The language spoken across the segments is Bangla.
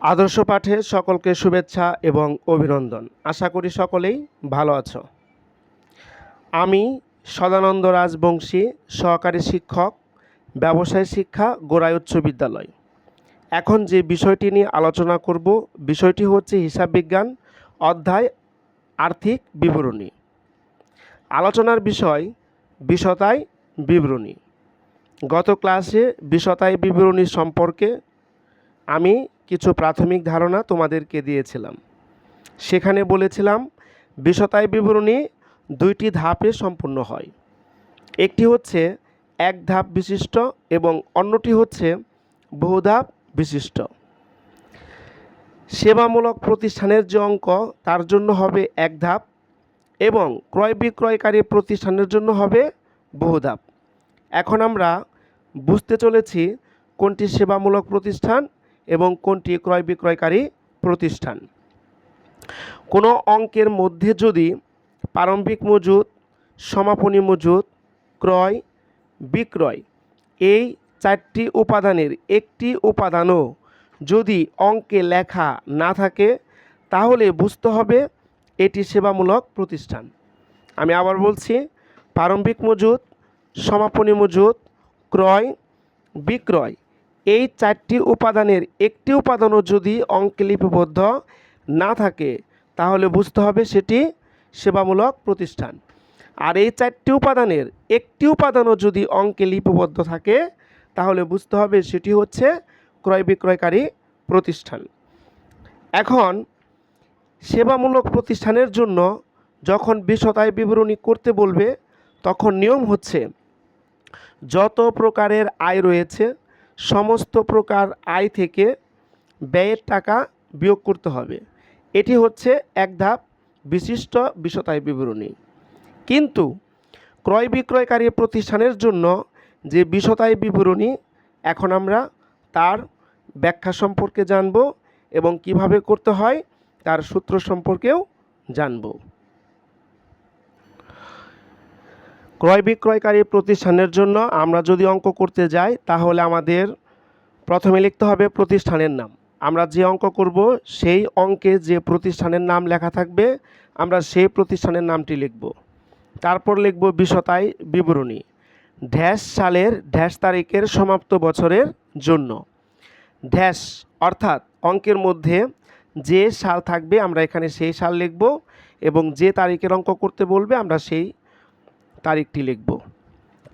আদর্শ পাঠে সকলকে শুভেচ্ছা এবং অভিনন্দন। আশা করি সকলেই ভালো আছো। আমি সদানন্দ রাজবংশী, সহকারী শিক্ষক, ব্যবসায় শিক্ষা, গোড়াই উচ্চ বিদ্যালয়। এখন যে বিষয়টি নিয়ে আলোচনা করব, বিষয়টি হচ্ছে হিসাব বিজ্ঞান অধ্যায় আর্থিক বিবরণী। আলোচনার বিষয় বিশতায় বিবরণী। গত ক্লাসে বিশতায় বিবরণী সম্পর্কে আমি কিছু প্রাথমিক ধারণা তোমাদেরকে দিয়েছিলাম। সেখানে বলেছিলাম বিশতায় বিবরণী দুইটি ধাপে সম্পূর্ণ হয়। একটি হচ্ছে এক ধাপ বিশিষ্ট এবং অন্যটি হচ্ছে বহুধাপ বিশিষ্ট। সেবামূলক প্রতিষ্ঠানের যে অঙ্ক, তার জন্য হবে এক ধাপ এবং ক্রয় বিক্রয়কারী প্রতিষ্ঠানের জন্য হবে বহুধাপ এখন আমরা বুঝতে চলেছি কোনটি সেবামূলক প্রতিষ্ঠান এবং কোনটি ক্রয় বিক্রয়কারী প্রতিষ্ঠান? কোনো অঙ্কের মধ্যে যদি প্রারম্ভিক মজুদ সমাপনী মজুদ ক্রয়, বিক্রয় এই চারটি উপাদানের একটি উপাদানও যদি অঙ্কে লেখা না থাকে, তাহলে বুঝতে হবে এটি সেবামূলক প্রতিষ্ঠান। আমি আবার বলছি, প্রারম্ভিক মজুদ সমাপনী মজুদ ক্রয়, বিক্রয় এই চারটি উপাদানের একটি উপাদানও যদি অঙ্কে লিপিবদ্ধ না থাকে, তাহলে বুঝতে হবে সেটি সেবামূলক প্রতিষ্ঠান। আর এই চারটি উপাদানের একটি উপাদানও যদি অঙ্কে লিপিবদ্ধ থাকে, তাহলে বুঝতে হবে সেটি হচ্ছে ক্রয় বিক্রয়কারী প্রতিষ্ঠান। এখন, সেবামূলক প্রতিষ্ঠানের জন্য যখন বিশতায় বিবরণী করতে বলবে, তখন নিয়ম হচ্ছে, যত প্রকারের আয় রয়েছে সমস্ত প্রকার আয় থেকে ব্যয়ের টাকা বিয়োগ করতে হবে। এটি হচ্ছে এক ধাপ বিশিষ্ট বিশতায় বিবরণী। কিন্তু ক্রয় বিক্রয়কারী প্রতিষ্ঠানের জন্য যে বিশতায় বিবরণী, এখন আমরা তার ব্যাখ্যা সম্পর্কে জানব এবং কীভাবে করতে হয়, তার সূত্র সম্পর্কেও জানব। ক্রয় বিক্রয়কারী প্রতিষ্ঠানের জন্য আমরা যদি অঙ্ক করতে যাই, তাহলে আমাদের প্রথমে লিখতে হবে প্রতিষ্ঠানের নাম। আমরা যে অঙ্ক করব, সেই অঙ্কে যে প্রতিষ্ঠানের নাম লেখা থাকবে, আমরা সেই প্রতিষ্ঠানের নামটি লিখব। তারপর লিখব বিশতায় বিবরণী। ড্যাশ সালের ড্যাশ তারিখের সমাপ্ত বছরের জন্য। ড্যাশ অর্থাৎ অঙ্কের মধ্যে যে সাল থাকবে, আমরা এখানে সেই সাল লিখব এবং যে তারিখের অঙ্ক করতে বলবে, আমরা সেই তারিখটি লিখব।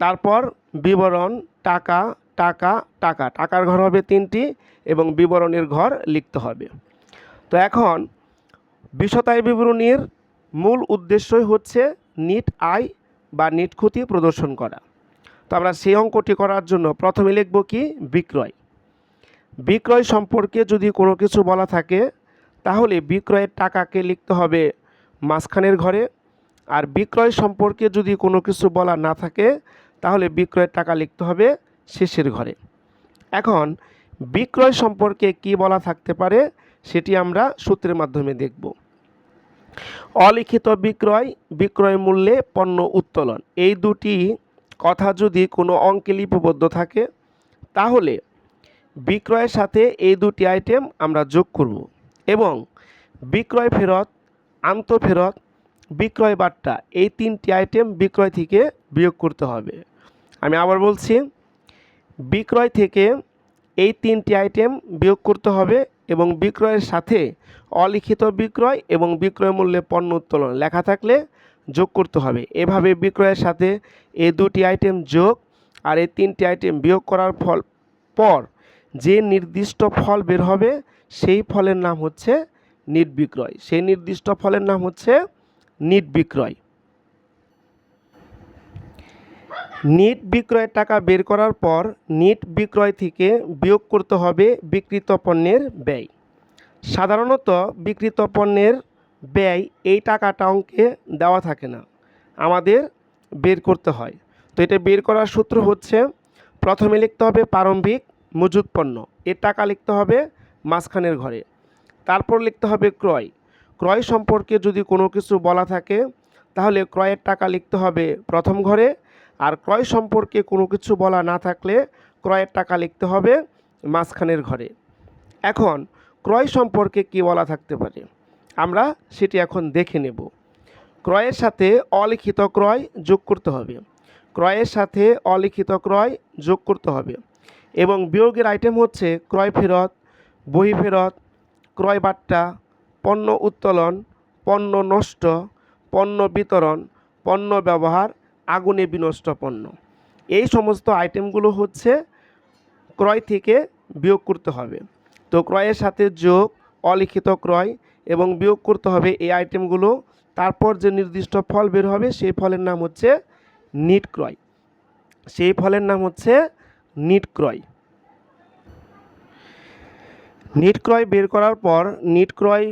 তারপর বিবরণ, টাকা টাকা টাকা। টাকার ঘর হবে তিনটি এবং বিবরণের ঘর লিখতে হবে। তো এখন বিশতায় বিবরণীর মূল উদ্দেশ্যই হচ্ছে নিট আয় বা নিট ক্ষতি প্রদর্শন করা। তো আমরা সেই অঙ্কটি করার জন্য প্রথমে লিখব কি? বিক্রয়। বিক্রয় সম্পর্কে যদি কোনো কিছু বলা থাকে, তাহলে বিক্রয়ের টাকাকে লিখতে হবে মাঝখানের ঘরে আর বিক্রয় সম্পর্কে যদি কোনো কিছু বলা না থাকে, তাহলে বিক্রয়ের টাকা লিখতে হবে শেষের ঘরে। এখন, বিক্রয় সম্পর্কে কি বলা থাকতে পারে, সেটি আমরা সূত্রের মাধ্যমে দেখব। অলিখিত বিক্রয় বিক্রয় মূল্যে পণ্য উত্তোলন। এই দুটি কথা যদি কোনো অঙ্কে লিপিবদ্ধ থাকে, তাহলে বিক্রয়ের সাথে এই দুটি আইটেম আমরা যোগ করব এবং বিক্রয় ফেরত, আন্ত ফেরত বিক্রয় বার্তা এই তিনটি আইটেম বিক্রয় থেকে বিয়োগ করতে হবে। আমি আবার বলছি, বিক্রয় থেকে এই তিনটি আইটেম বিয়োগ করতে হবে এবং বিক্রয়ের সাথে অলিখিত বিক্রয় এবং বিক্রয় মূল্যে পণ্য উত্তোলন লেখা থাকলে যোগ করতে হবে। এভাবে বিক্রয়ের সাথে এই দুটি আইটেম যোগ আর এই তিনটি আইটেম বিয়োগ করার ফল, পর যে নির্দিষ্ট ফল বের হবে সেই ফলের নাম হচ্ছে নির্বিক্রয় সেই নির্দিষ্ট ফলের নাম হচ্ছে নিট বিক্রয়। নিট বিক্রয়ের টাকা বের করার পর নিট বিক্রয় থেকে বিয়োগ করতে হবে বিক্রিত পণ্যের ব্যয়। সাধারণত বিক্রিত পণ্যের ব্যয় এই টাকাটা অঙ্কে দেওয়া থাকে না, আমাদের বের করতে হয়। তো এটা বের করার সূত্র হচ্ছে, প্রথমে লিখতে হবে প্রারম্ভিক মজুদ পণ্য, এর টাকা লিখতে হবে মাঝখানের ঘরে, তারপর লিখতে হবে ক্রয়। ক্রয় সম্পর্কে যদি কোনো কিছু বলা থাকে, তাহলে ক্রয়ের টাকা লিখতে হবে প্রথম ঘরে। আর ক্রয় সম্পর্কে কোনো কিছু বলা না থাকলে ক্রয়ের টাকা লিখতে হবে মাঝখানের ঘরে। এখন, ক্রয় সম্পর্কে কী বলা থাকতে পারে? আমরা সেটি এখন দেখে নেব। ক্রয়ের সাথে অলিখিত ক্রয় যোগ করতে হবে। ক্রয়ের সাথে অলিখিত ক্রয় যোগ করতে হবে। এবং বিয়োগের আইটেম হচ্ছে ক্রয় ফেরত, বহি ফেরত, ক্রয় বাট্টা পণ্য উত্তোলন, পণ্য নষ্ট, পণ্য বিতরণ, পণ্য ব্যবহার, আগুনে বিনষ্ট পণ্য। এই সমস্ত আইটেমগুলো হচ্ছে ক্রয় থেকে বিয়োগ করতে হবে। তো ক্রয়ের সাথে যোগ, অলিখিত ক্রয় এবং বিয়োগ করতে হবে এই আইটেমগুলো। তারপর যে নির্দিষ্ট ফল বের হবে সেই ফলের নাম হচ্ছে নিট ক্রয়। সেই ফলের নাম হচ্ছে নিট ক্রয়। নিট ক্রয় বের করার পর নিট ক্রয়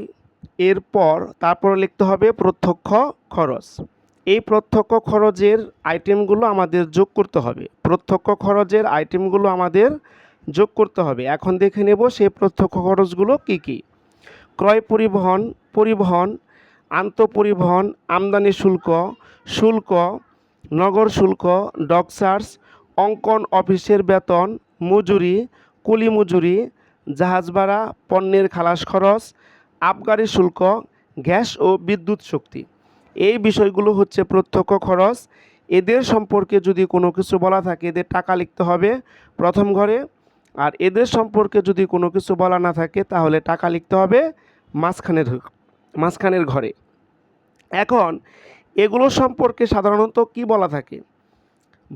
এর পর তারপর লিখতে হবে প্রত্যক্ষ খরচ। এই প্রত্যক্ষ খরচের আইটেমগুলো আমাদের যোগ করতে হবে। প্রত্যক্ষ খরচের আইটেমগুলো আমাদের যোগ করতে হবে। এখন দেখে নেব সেই প্রত্যক্ষ খরচগুলো কি কি। ক্রয় পরিবহন পরিবহন আন্তঃপরিবহন আমদানি শুল্ক শুল্ক, নগর শুল্ক ডক চার্জ অঙ্কন অফিসের বেতন, মজুরি, কুলি মজুরি, জাহাজ ভাড়া, পণ্যের খালাস খরচ আবগারি শুল্ক, গ্যাস ও বিদ্যুৎ শক্তি। এই বিষয়গুলো হচ্ছে প্রত্যক্ষ খরচ। এদের সম্পর্কে যদি কোনো কিছু বলা থাকে, এদের টাকা লিখতে হবে প্রথম ঘরে। আর এদের সম্পর্কে যদি কোনো কিছু বলা না থাকে, তাহলে টাকা লিখতে হবে মাঝখানের মাঝখানের ঘরে। এখন, এগুলো সম্পর্কে সাধারণত কি বলা থাকে?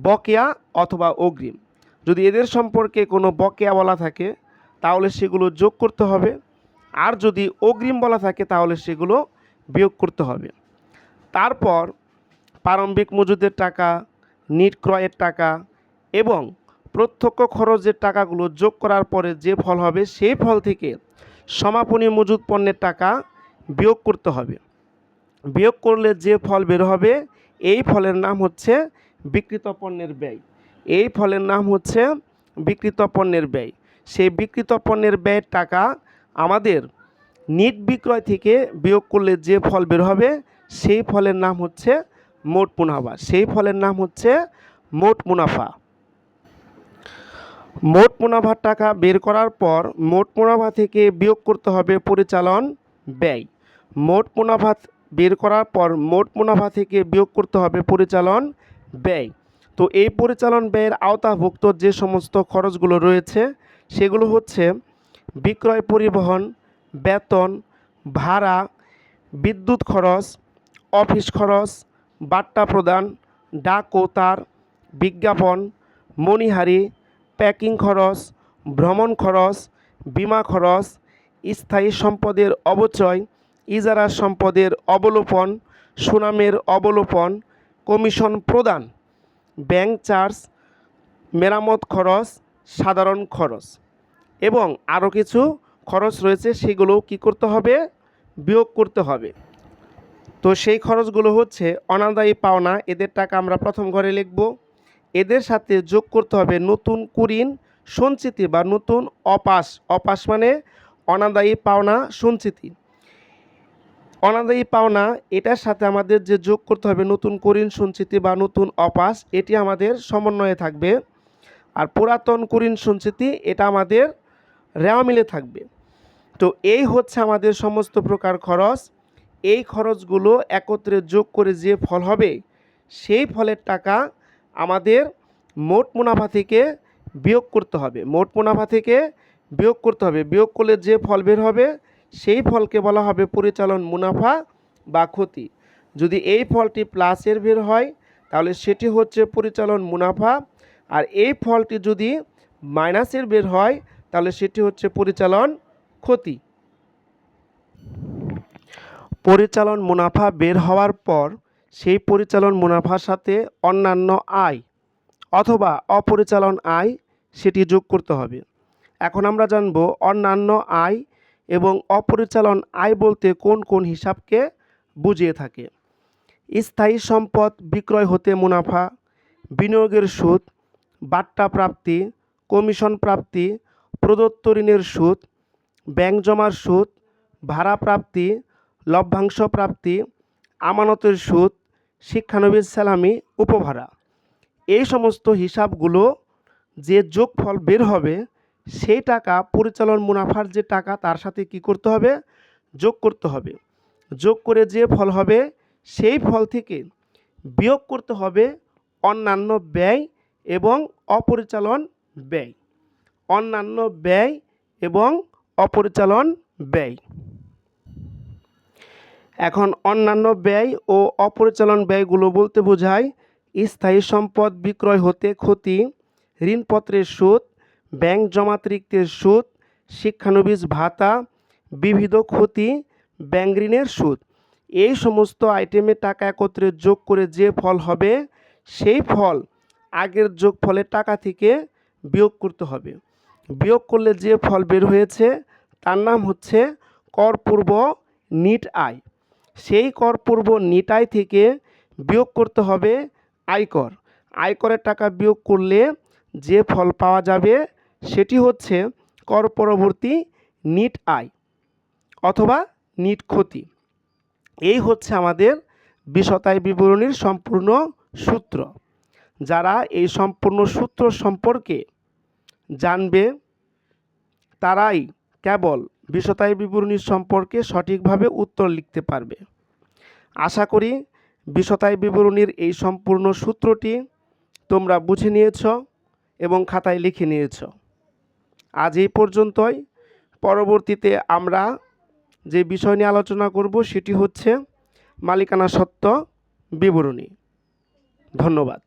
বকেয়া অথবা অগ্রিম। যদি এদের সম্পর্কে কোনো বকেয়া বলা থাকে, তাহলে সেগুলো যোগ করতে হবে। আর যদি অগ্রিম বলা থাকে তাহলে সেগুলো বিয়োগ করতে হবে। তারপর প্রারম্ভিক মজুদের টাকা, নিট ক্রয়ের টাকা এবং প্রত্যক্ষ খরচের টাকাগুলো যোগ করার পরে যে ফল হবে সেই ফল থেকে সমাপনী মজুদ পণ্যের টাকা বিয়োগ করতে হবে। বিয়োগ করলে যে ফল বের হবে এই ফলের নাম হচ্ছে বিকৃত পণ্যের ব্যয়। এই ফলের নাম হচ্ছে বিকৃত পণ্যের ব্যয়। সেই বিকৃত পণ্যের ব্যয়ের টাকা আমাদের নিট বিক্রয় থেকে বিয়োগ করলে যে ফল বের হবে, সেই ফলের নাম হচ্ছে মোট মুনাফা। সেই ফলের নাম হচ্ছে মোট মুনাফা। মোট মুনাফার টাকা বের করার পর মোট মুনাফা থেকে বিয়োগ করতে হবে পরিচালন ব্যয়। মোট মুনাফা বের করার পর মোট মুনাফা থেকে বিয়োগ করতে হবে পরিচালন ব্যয়। তো এই পরিচালন ব্যয়ের আওতাভুক্ত যে সমস্ত খরচগুলো রয়েছে, সেগুলো হচ্ছে বিক্রয় পরিবহন, বেতন, ভাড়া, বিদ্যুৎ খরচ, অফিস খরচ, বার্তা প্রদান, ডাক ও তার, বিজ্ঞাপন, মণিহারি, প্যাকিং খরচ, ভ্রমণ খরচ, বিমা খরচ, স্থায়ী সম্পদের অবচয়, ইজারা সম্পদের অবলোপন, সুনামের অবলোপন, কমিশন প্রদান, ব্যাংক চার্জ, মেরামত খরচ, সাধারণ খরচ। এবং আরও কিছু খরচ রয়েছে সেগুলো কি করতে হবে? বিয়োগ করতে হবে। তো সেই খরচগুলো হচ্ছে অনাদায়ী পাওনা। এদের টাকা আমরা প্রথম ঘরে লিখব। এদের সাথে যোগ করতে হবে নতুন কুরিন সঞ্চিতি বা নতুন অপাস। অপাস মানে অনাদায়ী পাওনা সঞ্চিতি। অনাদায়ী পাওনা, এটার সাথে আমাদের যে যোগ করতে হবে নতুন কুরিন সঞ্চিতি বা নতুন অপাস, এটি আমাদের সমন্বয়ে থাকবে। আর পুরাতন কুরিন সঞ্চিতি, এটা আমাদের রেওয়া মিলে থাকবে। তো এই হচ্ছে আমাদের সমস্ত প্রকার খরচ। এই খরচগুলো একত্রে যোগ করে যে ফল হবে, সেই ফলের টাকা আমাদের মোট মুনাফা থেকে বিয়োগ করতে হবে। মোট মুনাফা থেকে বিয়োগ করতে হবে। বিয়োগ করলে যে ফল বের হবে, সেই ফলকে বলা হবে পরিচালন মুনাফা বা ক্ষতি। যদি এই ফলটি প্লাসের বের হয়, তাহলে সেটি হচ্ছে পরিচালন মুনাফা। আর এই ফলটি যদি মাইনাসের বের হয় তাহলে সেটি হচ্ছে পরিচালন ক্ষতি। পরিচালন মুনাফা বের হওয়ার পর সেই পরিচালন মুনাফার সাথে অন্যান্য আয় অথবা অপরিচালন আয় সেটি যোগ করতে হবে। এখন আমরা জানব অন্যান্য আয় এবং অপরিচালন আয় বলতে কোন কোন হিসাবকে বুঝিয়ে থাকে। স্থায়ী সম্পদ বিক্রয় হতে মুনাফা, বিনিয়োগের সুদ, বাট্টা প্রাপ্তি, কমিশন প্রাপ্তি প্রদত্ত ঋণের সুদ, ব্যাংক জমার সুদ, ভাড়া প্রাপ্তি, লভ্যাংশ প্রাপ্তি, আমানতের সুদ শিক্ষানবিশ সালামি উপভাড়া। এই সমস্ত হিসাবগুলো যে যোগফল বের হবে, সেই টাকা পরিচালন মুনাফার যে টাকা, তার সাথে কি করতে হবে? যোগ করতে হবে। যোগ করে যে ফল হবে, সেই ফল থেকে বিয়োগ করতে হবে অন্যান্য ব্যয় এবং অপরিচালন ব্যয়। অন্যান্য ব্যয় এবং অপরিচালন ব্যয়। এখন অন্যান্য ব্যয় ও অপরিচালন ব্যয়গুলো বলতে বোঝায় স্থায়ী সম্পদ বিক্রয় হতে ক্ষতি, ঋণপত্রের সুদ, ব্যাংক জমাতিরিক্তের সুদ, শিক্ষানবিশ ভাতা, বিবিধ ক্ষতি, ব্যাংক ঋণের সুদ। এই সমস্ত আইটেমে টাকা একত্রে যোগ করে যে ফল হবে, সেই ফল আগের যোগ ফলে টাকা থেকে বিয়োগ করতে হবে। বিয়োগ করলে যে ফল বের হয়েছে, তার নাম হচ্ছে করপূর্ব নিট আয়। সেই করপূর্ব নিট আয় থেকে বিয়োগ করতে হবে আয়কর। আয়করের টাকা বিয়োগ করলে যে ফল পাওয়া যাবে, সেটি হচ্ছে কর পরবর্তী নিট আয় অথবা নিট ক্ষতি। এই হচ্ছে আমাদের বিশতায় বিবরণীর সম্পূর্ণ সূত্র। যারা এই সম্পূর্ণ সূত্র সম্পর্কে জানবে তারাই কেবল বিশতায় বিবরণী সম্পর্কে সঠিকভাবে উত্তর লিখতে পারবে। আশা করি বিশতায় বিবরণীর এই সম্পূর্ণ সূত্রটি তোমরা বুঝে নিয়েছ এবং খাতায় লিখে নিয়েছ। আজ এই পর্যন্তই। পরবর্তীতে আমরা যে বিষয় নিয়ে আলোচনা করব সেটি হচ্ছে মালিকানা সত্ত্ব বিবরণী। ধন্যবাদ।